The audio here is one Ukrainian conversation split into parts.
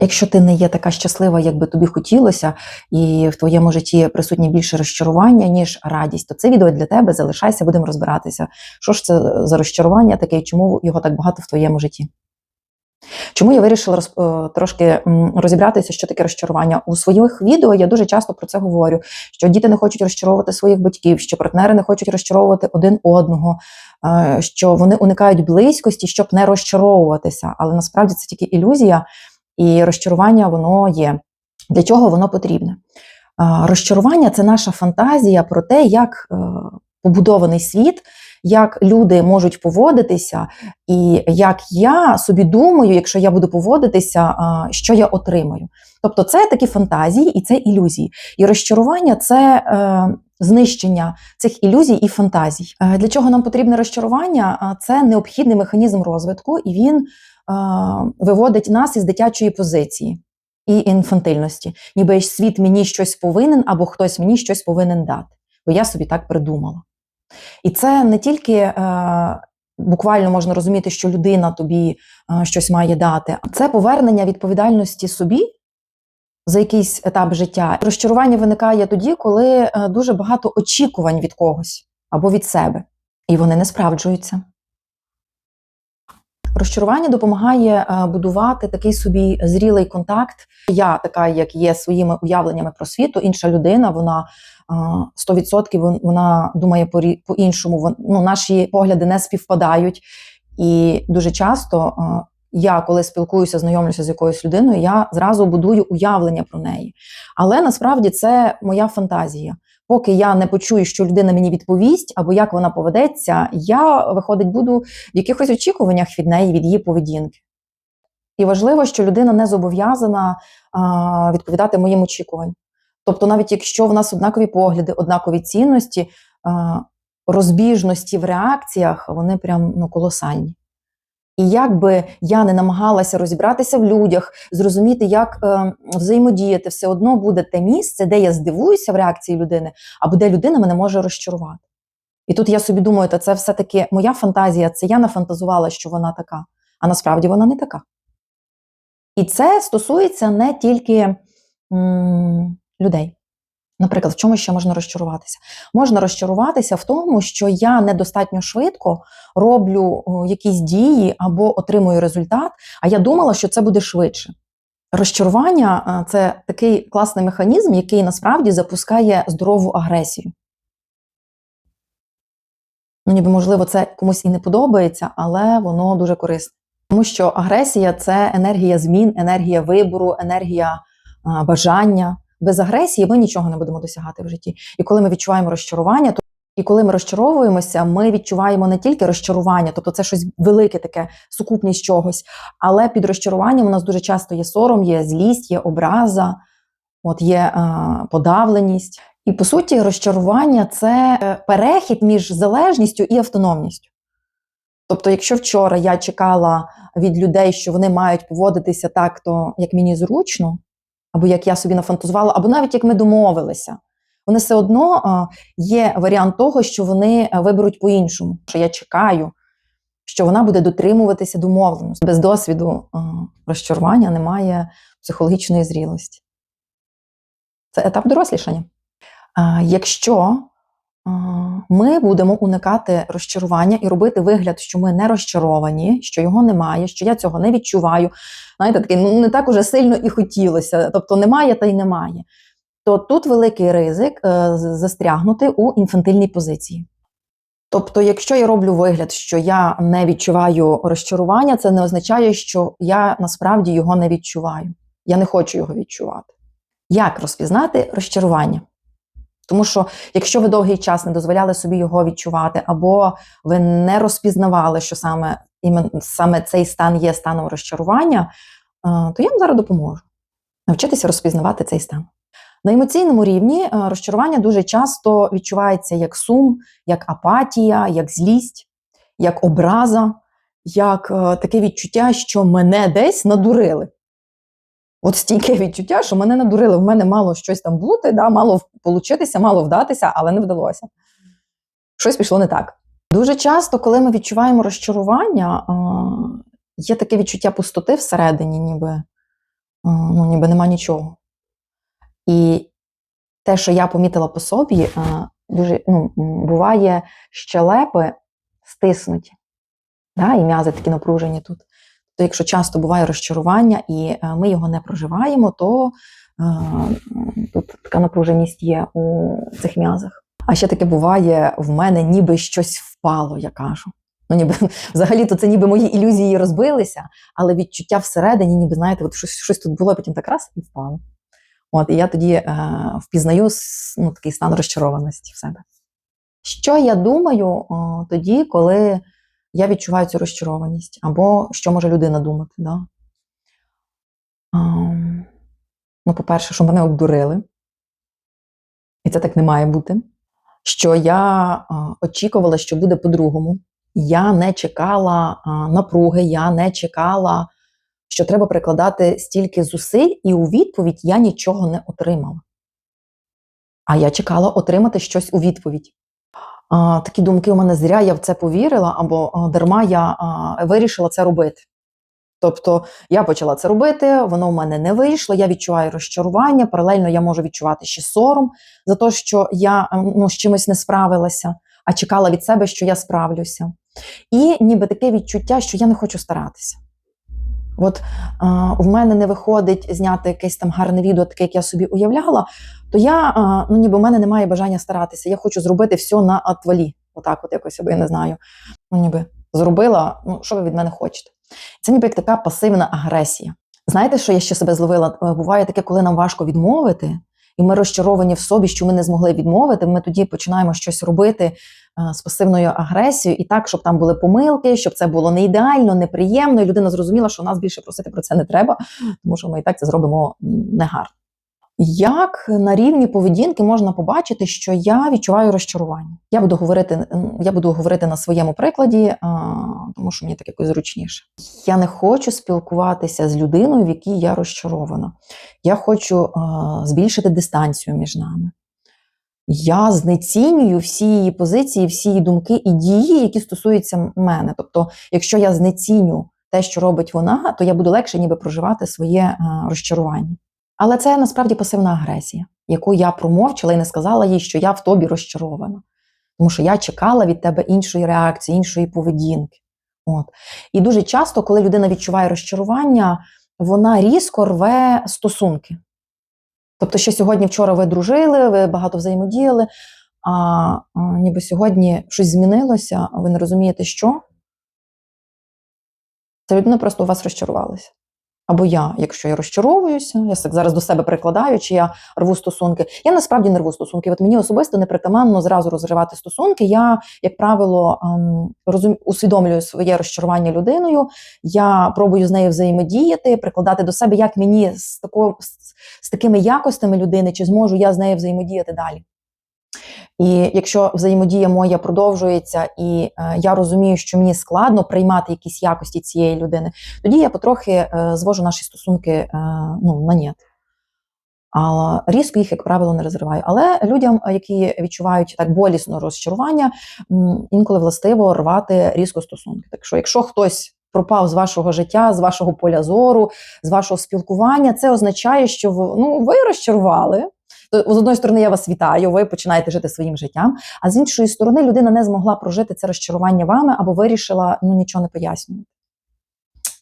Якщо ти не є така щаслива, як би тобі хотілося, і в твоєму житті присутнє більше розчарування, ніж радість, то це відео для тебе. Залишайся, будемо розбиратися. Що ж це за розчарування таке, і чому його так багато в твоєму житті? Чому я вирішила роз, е, трошки розібратися, що таке розчарування? У своїх відео я дуже часто про це говорю: що діти не хочуть розчаровувати своїх батьків, що партнери не хочуть розчаровувати один одного, е, що вони уникають близькості, щоб не розчаровуватися. Але насправді це тільки ілюзія, і розчарування воно є. Для чого воно потрібне? Розчарування це наша фантазія про те, як е, побудований світ, як люди можуть поводитися, і як я собі думаю, якщо я буду поводитися, що я отримаю. Тобто, це такі фантазії і це ілюзії. І розчарування це е, знищення цих ілюзій і фантазій. Е, Для чого нам потрібне розчарування? Це необхідний механізм розвитку, і він виводить нас із дитячої позиції. І інфантильності, ніби світ мені щось повинен, або хтось мені щось повинен дати, бо я собі так придумала. І це не тільки е, буквально можна розуміти, що людина тобі е, щось має дати, а це повернення відповідальності собі за якийсь етап життя. Розчарування виникає тоді, коли е, дуже багато очікувань від когось або від себе, і вони не справджуються. Розчарування допомагає е, будувати такий собі зрілий контакт. Я така, як є своїми уявленнями про світу, інша людина, вона е, 100% вона думає по-іншому. Вон- Ну, наші погляди не співпадають. І дуже часто е, я, коли спілкуюся, знайомлюся з якоюсь людиною, я зразу будую уявлення про неї. Але насправді це моя фантазія. Поки я не почую, що людина мені відповість, або як вона поведеться, я виходить буду в якихось очікуваннях від неї, від її поведінки. І важливо, що людина не зобов'язана відповідати моїм очікуванням. Тобто, навіть якщо в нас однакові погляди, однакові цінності, а, розбіжності в реакціях, вони прям ну, колосальні. І як би я не намагалася розібратися в людях, зрозуміти, як е, взаємодіяти, все одно буде те місце, де я здивуюся в реакції людини, або де людина мене може розчарувати. І тут я собі думаю, та це все-таки моя фантазія, це я нафантазувала, що вона така, а насправді вона не така. І це стосується не тільки м, людей. Наприклад, в чому ще можна розчаруватися? Можна розчаруватися в тому, що я недостатньо швидко роблю якісь дії або отримую результат, а я думала, що це буде швидше. Розчарування це такий класний механізм, який насправді запускає здорову агресію. Ну, ніби, можливо, це комусь і не подобається, але воно дуже корисне. Тому що агресія це енергія змін, енергія вибору, енергія бажання. Без агресії ми нічого не будемо досягати в житті. І коли ми відчуваємо розчарування, то і коли ми розчаровуємося, ми відчуваємо не тільки розчарування, тобто це щось велике, таке сукупність чогось, але під розчаруванням у нас дуже часто є сором, є злість, є образа, от є е, подавленість. І по суті, розчарування це е, перехід між залежністю і автономністю. Тобто, якщо вчора я чекала від людей, що вони мають поводитися так, то як мені зручно, або як я собі нафантазувала, або навіть як ми домовилися, вони все одно є варіант того, що вони виберуть по-іншому. Що я чекаю, що вона буде дотримуватися домовленості. Без досвіду розчарування немає психологічної зрілості. Це етап дорослішання. Якщо ми будемо уникати розчарування і робити вигляд, що ми не розчаровані, що його немає, що я цього не відчуваю. Знаєте, такий, ну не так уже сильно і хотілося, тобто немає та й немає. То тут великий ризик е, застрягнути у інфантильній позиції. Тобто, якщо я роблю вигляд, що я не відчуваю розчарування, це не означає, що я насправді його не відчуваю. Я не хочу його відчувати. Як розпізнати розчарування? Тому що якщо ви довгий час не дозволяли собі його відчувати, або ви не розпізнавали, що саме, саме цей стан є станом розчарування, е, то я вам зараз допоможу навчитися розпізнавати цей стан. На емоційному рівні е, розчарування дуже часто відчувається як сум, як апатія, як злість, як образа, як е, таке відчуття, що мене десь надурили. От стійке відчуття, що мене надурили, в мене мало щось там бути, да, мало получитися, мало вдатися, але не вдалося. Щось пішло не так. Дуже часто, коли ми відчуваємо розчарування, є таке відчуття пустоти всередині, ніби ну, ніби нема нічого. І те, що я помітила по собі, дуже ну, буває щелепи стиснуті, да, і м'язи такі напружені тут. То якщо часто буває розчарування і е, ми його не проживаємо, то е, тут така напруженість є у цих м'язах. А ще таке буває, в мене ніби щось впало, я кажу. Ну, ніби взагалі-то це ніби мої ілюзії розбилися, але відчуття всередині, ніби знаєте, от щось, щось тут було, потім так раз і впало. От, і я тоді е, впізнаю ну, такий стан розчарованості в себе. Що я думаю о, тоді, коли я відчуваю цю розчарованість, або що може людина думати? Да? Ну, по-перше, що мене обдурили, і це так не має бути. Що я очікувала, що буде по-другому. Я не чекала напруги, я не чекала, що треба прикладати стільки зусиль, і у відповідь я нічого не отримала. А я чекала отримати щось у відповідь. Такі думки у мене зря я в це повірила, або дарма я вирішила це робити. Тобто я почала це робити, воно в мене не вийшло, я відчуваю розчарування, паралельно я можу відчувати ще сором за те, що я ем, ну, з чимось не справилася, а чекала від себе, що я справлюся. І ніби таке відчуття, що я не хочу старатися. От а, в мене не виходить зняти якесь там гарне відео, таке, як я собі уявляла, то я, а, ну ніби в мене немає бажання старатися. Я хочу зробити все на отвалі. Отак, от якось, або я не знаю. Ну, ніби зробила, ну що ви від мене хочете? Це ніби як така пасивна агресія. Знаєте, що я ще себе зловила? Е, Буває таке, коли нам важко відмовити, і ми розчаровані в собі, що ми не змогли відмовити. Ми тоді починаємо щось робити е, з пасивною агресією, і так, щоб там були помилки, щоб це було не ідеально, неприємно, і людина зрозуміла, що нас більше просити про це не треба, тому що ми і так це зробимо негарно. Як на рівні поведінки можна побачити, що я відчуваю розчарування? Я буду говорити, я буду говорити на своєму прикладі, а, тому що мені так якось зручніше. Я не хочу спілкуватися з людиною, в якій я розчарована. Я хочу а, збільшити дистанцію між нами. Я знецінюю всі її позиції, всі її думки і дії, які стосуються мене. Тобто, якщо я знеціню те, що робить вона, то я буду легше ніби проживати своє розчарування. Але це насправді пасивна агресія, яку я промовчала і не сказала їй, що я в тобі розчарована. Тому що я чекала від тебе іншої реакції, іншої поведінки. От. І дуже часто, коли людина відчуває розчарування, вона різко рве стосунки. Тобто, ще сьогодні, вчора ви дружили, ви багато взаємодіяли, а, а ніби сьогодні щось змінилося, ви не розумієте, що. Ця людина просто у вас розчарувалася. Або я, якщо я розчаровуюся, я зараз до себе прикладаю, чи я рву стосунки. Я насправді не рву стосунки. От мені особисто непритаманно зразу розривати стосунки. Я, як правило, ем, розум... усвідомлюю своє розчарування людиною. Я пробую з нею взаємодіяти, прикладати до себе, як мені з, такою, з такими якостями людини, чи зможу я з нею взаємодіяти далі. І якщо взаємодія моя продовжується, і е, я розумію, що мені складно приймати якісь якості цієї людини, тоді я потрохи е, звожу наші стосунки е, ну, на нет. А різко їх, як правило, не розриваю. Але людям, які відчувають так болісно розчарування, інколи властиво рвати різко стосунки. Так що, якщо хтось пропав з вашого життя, з вашого поля зору, з вашого спілкування, це означає, що ну, ви розчарували. То, з одної сторони, я вас вітаю, ви починаєте жити своїм життям, а з іншої сторони, людина не змогла прожити це розчарування вами або вирішила ну, нічого не пояснювати.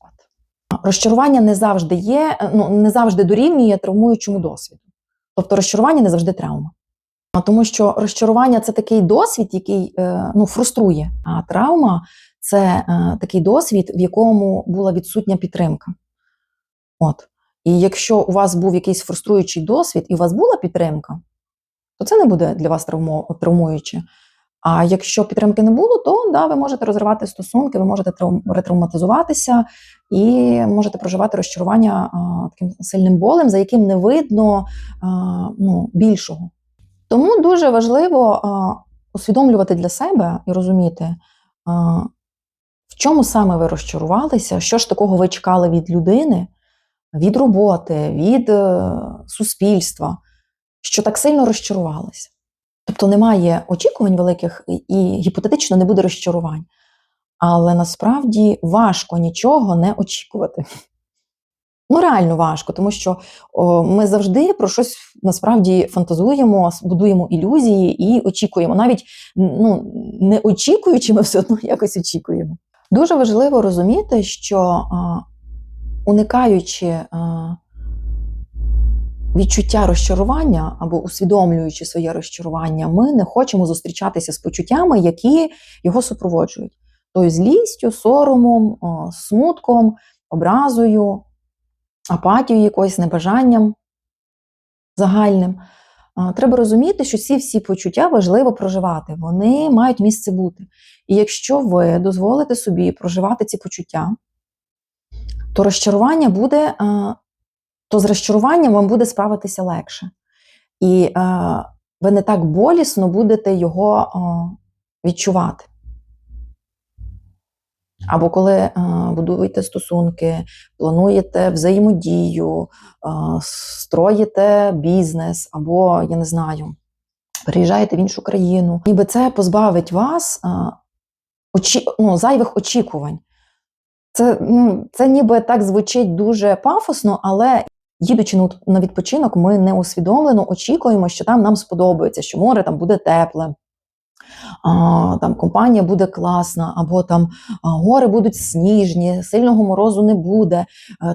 От. Розчарування не завжди є, ну, не завжди дорівнює травмуючому досвіду. Тобто розчарування не завжди травма. Тому що розчарування це такий досвід, який е, ну, фруструє, а травма це е, такий досвід, в якому була відсутня підтримка. От. І якщо у вас був якийсь фруструючий досвід і у вас була підтримка, то це не буде для вас травмуюче. А якщо підтримки не було, то да, ви можете розривати стосунки, ви можете трав- ретравматизуватися і можете проживати розчарування а, таким сильним болем, за яким не видно а, ну, більшого. Тому дуже важливо а, усвідомлювати для себе і розуміти, а, в чому саме ви розчарувалися, що ж такого ви чекали від людини, від роботи, від е, суспільства, що так сильно розчарувалися. Тобто немає очікувань великих і- гіпотетично не буде розчарувань. Але насправді важко нічого не очікувати. Ну, реально важко, тому що о, ми завжди про щось насправді фантазуємо, будуємо ілюзії і очікуємо. Навіть ну, не очікуючи, ми все одно якось очікуємо. Дуже важливо розуміти, що уникаючи відчуття розчарування або усвідомлюючи своє розчарування, ми не хочемо зустрічатися з почуттями, які його супроводжують. Тобто злістю, соромом, смутком, образою, апатією якоюсь небажанням загальним. Треба розуміти, що ці всі почуття важливо проживати, вони мають місце бути. І якщо ви дозволите собі проживати ці почуття, то розчарування буде, то з розчаруванням вам буде справитися легше. І ви не так болісно будете його відчувати. Або коли е, будуєте стосунки, плануєте взаємодію, е, строїте бізнес, або я не знаю, переїжджаєте в іншу країну, ніби це позбавить вас е, очі, ну, зайвих очікувань. Це, ну, це ніби так звучить дуже пафосно, але їдучи на- на відпочинок, ми неусвідомлено очікуємо, що там нам сподобається, що море там буде тепле, а, там компанія буде класна, або там гори будуть сніжні, сильного морозу не буде.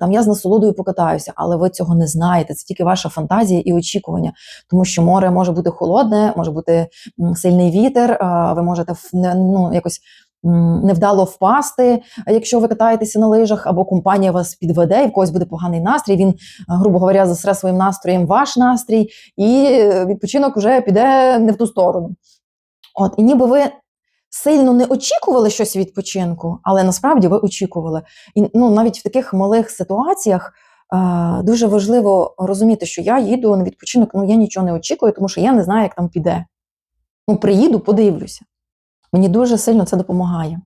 Там я з насолодою покатаюся, але ви цього не знаєте. Це тільки ваша фантазія і очікування, тому що море може бути холодне, може бути сильний вітер. Ви можете ну, якось. Невдало впасти, якщо ви катаєтеся на лижах, або компанія вас підведе, і в когось буде поганий настрій. Він, е, грубо говоря, засре своїм настроєм ваш настрій, і е, відпочинок вже піде не в ту сторону. От, і ніби ви сильно не очікували щось відпочинку, але насправді ви очікували. І ну, навіть в таких малих ситуаціях е, дуже важливо розуміти, що я їду на відпочинок, ну я нічого не очікую, тому що я не знаю, як там піде. Ну, приїду, подивлюся. Мені дуже сильно це допомагає.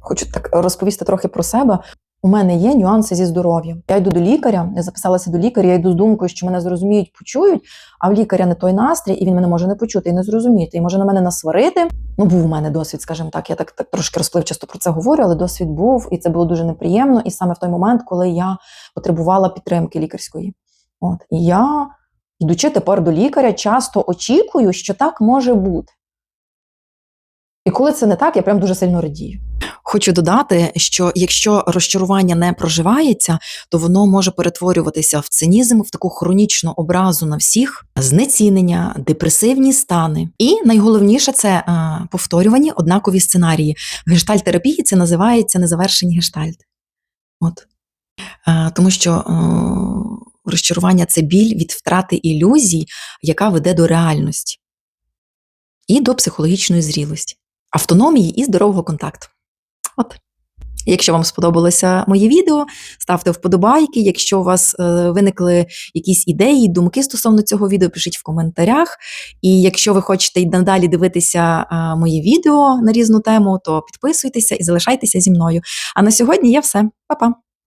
Хочу так розповісти трохи про себе. У мене є нюанси зі здоров'ям. Я йду до лікаря, я записалася до лікаря, я йду з думкою, що мене зрозуміють, почують, а в лікаря не той настрій, і він мене може не почути і не зрозуміти, і може на мене насварити. Ну, був у мене досвід, скажімо так. Я так, так трошки розпливчасто про це говорю, але досвід був, і це було дуже неприємно. І саме в той момент, коли я потребувала підтримки лікарської. От і я, йдучи тепер до лікаря, часто очікую, що так може бути. І коли це не так, я прям дуже сильно радію. Хочу додати, що якщо розчарування не проживається, то воно може перетворюватися в цинізм, в таку хронічну образу на всіх, знецінення, депресивні стани. І найголовніше це е, повторювані однакові сценарії. В гештальт-терапії це називається незавершені гештальти. От. Е, тому що е, розчарування це біль від втрати ілюзій, яка веде до реальності і до психологічної зрілості, автономії і здорового контакту. От. Якщо вам сподобалося моє відео, ставте вподобайки. Якщо у вас е, виникли якісь ідеї, думки стосовно цього відео, пишіть в коментарях. І якщо ви хочете й надалі дивитися е, мої відео на різну тему, то підписуйтеся і залишайтеся зі мною. А на сьогодні я все. Па-па!